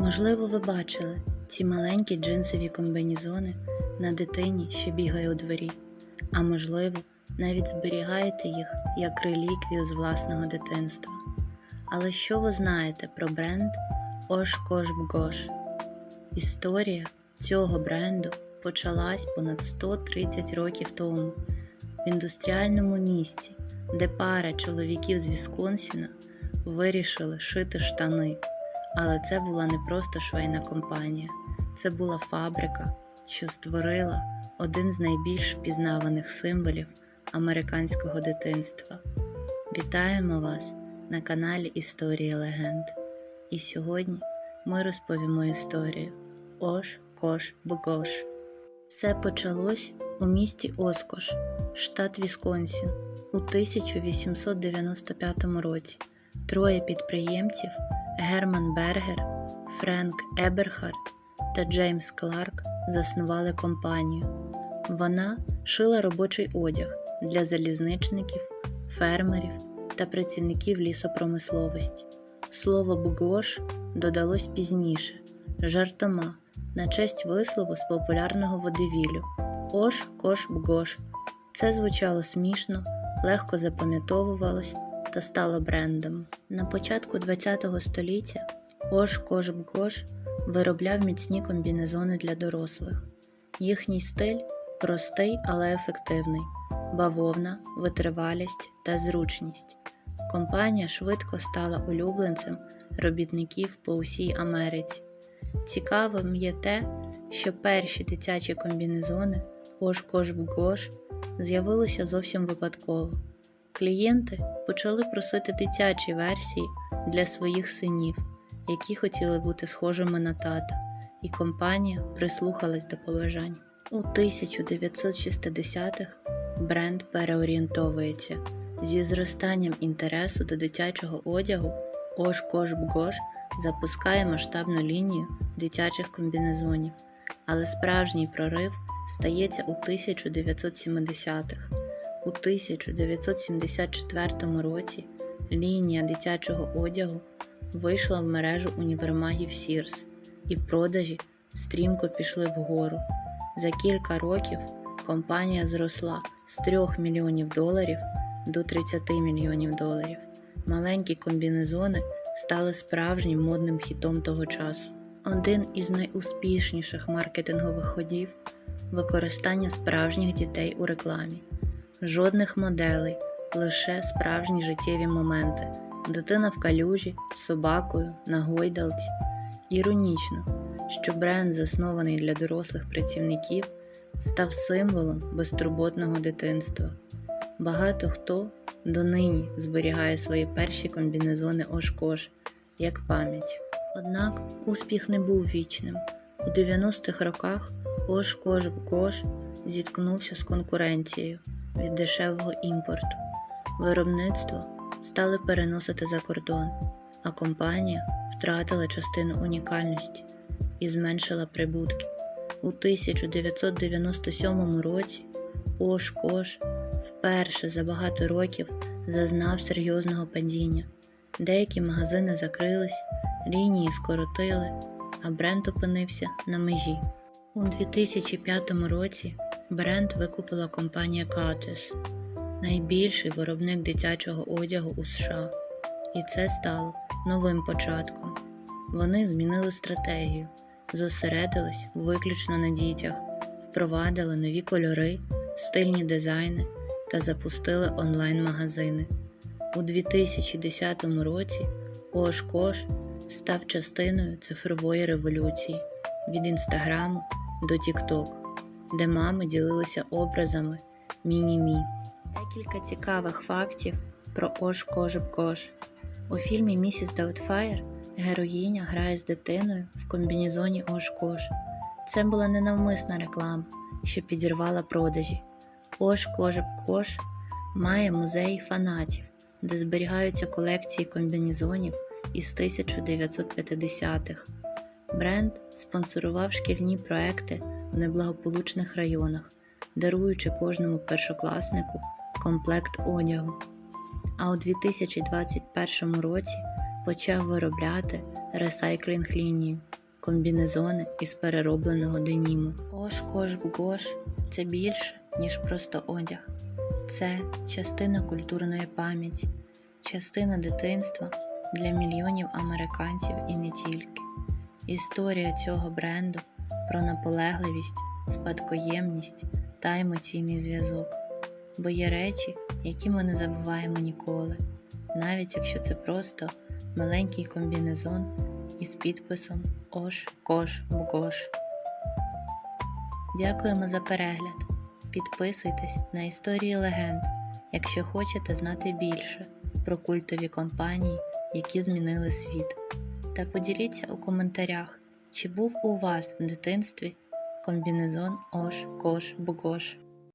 Можливо, ви бачили ці маленькі джинсові комбінезони на дитині, що бігає у дворі, а можливо, навіть зберігаєте їх як реліквію з власного дитинства. Але що ви знаєте про бренд Ош Кош Бгош? Історія цього бренду почалась понад 130 років тому в індустріальному місті, де пара чоловіків з Вісконсіна вирішили шити штани. Але це була не просто швейна компанія, це була фабрика, що створила один з найбільш впізнаваних символів американського дитинства. Вітаємо вас на каналі Історії Легенд. І сьогодні ми розповімо історію Ош Кош Бгош. Все почалось у місті Оскош, штат Вісконсін, у 1895 році. Троє підприємців Герман Бергер, Френк Еберхард та Джеймс Кларк заснували компанію. Вона шила робочий одяг для залізничників, фермерів та працівників лісопромисловості. Слово «бгош» додалось пізніше, жартома на честь вислову з популярного водевілю Ош кош бгош. Це звучало смішно, легко запам'ятовувалось та стало брендом. На початку ХХ століття Ош Кош Бгош виробляв міцні комбінезони для дорослих. Їхній стиль простий, але ефективний: бавовна, витривалість та зручність. Компанія швидко стала улюбленцем робітників по усій Америці. Цікавим є те, що перші дитячі комбінезони Ош Кош Бгош з'явилися зовсім випадково. Клієнти почали просити дитячі версії для своїх синів, які хотіли бути схожими на тата, і компанія прислухалась до побажань. У 1960-х бренд переорієнтовується зі зростанням інтересу до дитячого одягу. Ош Кош Бгош запускає масштабну лінію дитячих комбінезонів, але справжній прорив стається у 1970-х. У 1974 році лінія дитячого одягу вийшла в мережу універмагів Sears, і продажі стрімко пішли вгору. За кілька років компанія зросла з 3 мільйонів доларів до 30 мільйонів доларів. Маленькі комбінезони стали справжнім модним хітом того часу. Один із найуспішніших маркетингових ходів використання справжніх дітей у рекламі. Жодних моделей, лише справжні життєві моменти. Дитина в калюжі, собакою, на гойдалці. Іронічно, що бренд, заснований для дорослих працівників, став символом безтурботного дитинства. Багато хто донині зберігає свої перші комбінезони Ошкош як пам'ять. Однак успіх не був вічним. У 90-х роках Ош-Кош зіткнувся з конкуренцією від дешевого імпорту. Виробництво стали переносити за кордон, а компанія втратила частину унікальності і зменшила прибутки. У 1997 році Ош-Кош вперше за багато років зазнав серйозного падіння. Деякі магазини закрились, лінії скоротили, а бренд опинився на межі. У 2005 році бренд викупила компанія Curtis, найбільший виробник дитячого одягу у США, і це стало новим початком. Вони змінили стратегію, зосередились виключно на дітях, впровадили нові кольори, стильні дизайни та запустили онлайн-магазини. У 2010 році Ош-Кош став частиною цифрової революції від інстаграму до Тікток, де мами ділилися образами Міні-Мі. Декілька цікавих фактів про Ош Кош У фільмі Місіс Даутфайр героїня грає з дитиною в комбінезоні Ош Кош. Це була ненавмисна реклама, що підірвала продажі. Ош Кош має музей фанатів, де зберігаються колекції комбінезонів із 1950-х. Бренд спонсорував шкільні проекти неблагополучних районах, даруючи кожному першокласнику комплект одягу. А у 2021 році почав виробляти ресайклінг лінію, комбінезони із переробленого деніму. Ош кош бгош це більше, ніж просто одяг. Це частина культурної пам'яті, частина дитинства для мільйонів американців і не тільки. Історія цього бренду про наполегливість, спадкоємність та емоційний зв'язок. Бо є речі, які ми не забуваємо ніколи, навіть якщо це просто маленький комбінезон із підписом Ош Кош Бгош. Дякуємо за перегляд. Підписуйтесь на історії легенд, якщо хочете знати більше про культові компанії, які змінили світ. Та поділіться у коментарях, чи був у вас в дитинстві комбінезон Ош Кош Бгош.